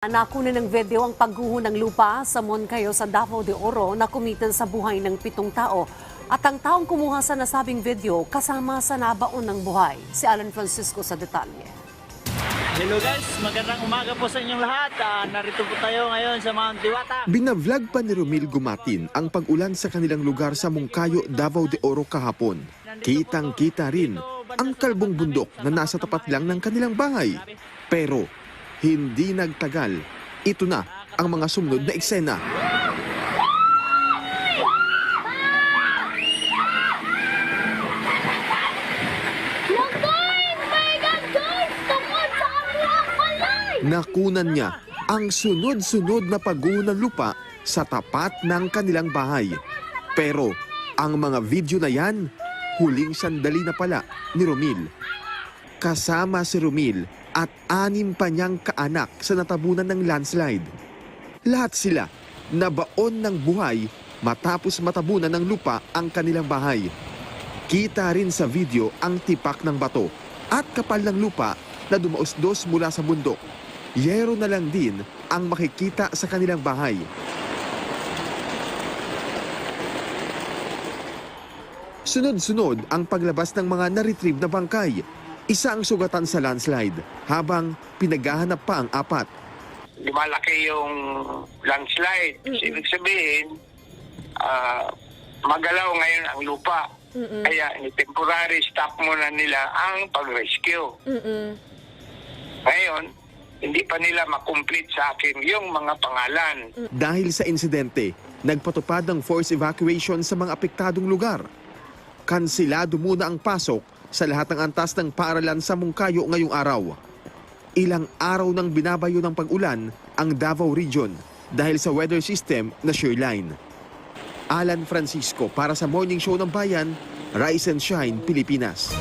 Nakunin ng video ang pagguho ng lupa sa Moncayo sa Davao de Oro na kumitan sa buhay ng pitong tao. At ang taong kumuha sa nasabing video kasama sa nabaon ng buhay. Si Alan Francisco sa detalye. Hello guys, magandang umaga po sa inyong lahat. Ah, narito po tayo ngayon sa Mount Diwata. Binavlog pa ni Romil Gumatin ang pag-ulan sa kanilang lugar sa Mungkayo, Davao de Oro kahapon. Kitang-kita rin ang kalbong bundok na nasa tapat lang ng kanilang bahay. Pero hindi nagtagal, ito na ang mga sumunod na eksena. Nakunan niya ang sunod-sunod na pagguho ng lupa sa tapat ng kanilang bahay. Pero ang mga video na yan, huling sandali na pala ni Romil. Kasama si Romil at anim pa niyang kaanak sa natabunan ng landslide. Lahat sila nabaon ng buhay matapos matabunan ng lupa ang kanilang bahay. Kita rin sa video ang tipak ng bato at kapal ng lupa na dumausdos mula sa bundok. Yero na lang din ang makikita sa kanilang bahay. Sunod-sunod ang paglabas ng mga na-retrieve na bangkay. Isa ang sugatan sa landslide habang pinaghahanap pa ang apat. lumalaki yung landslide. Ibig sabihin, ah, magalaw ngayon ang lupa. Kaya temporary stop muna nila ang pag-rescue. Ngayon, hindi pa nila makomplete sa akin yung mga pangalan. Dahil sa insidente, nagpatupad ng force evacuation sa mga apektadong lugar. Kansilado muna ang pasok sa lahat ng antas ng paaralan sa Mungkayo ngayong araw. Ilang araw nang binabayo ng pag-ulan ang Davao Region dahil sa weather system na Shoreline. Alan Francisco para sa Morning Show ng Bayan, Rise and Shine, Pilipinas.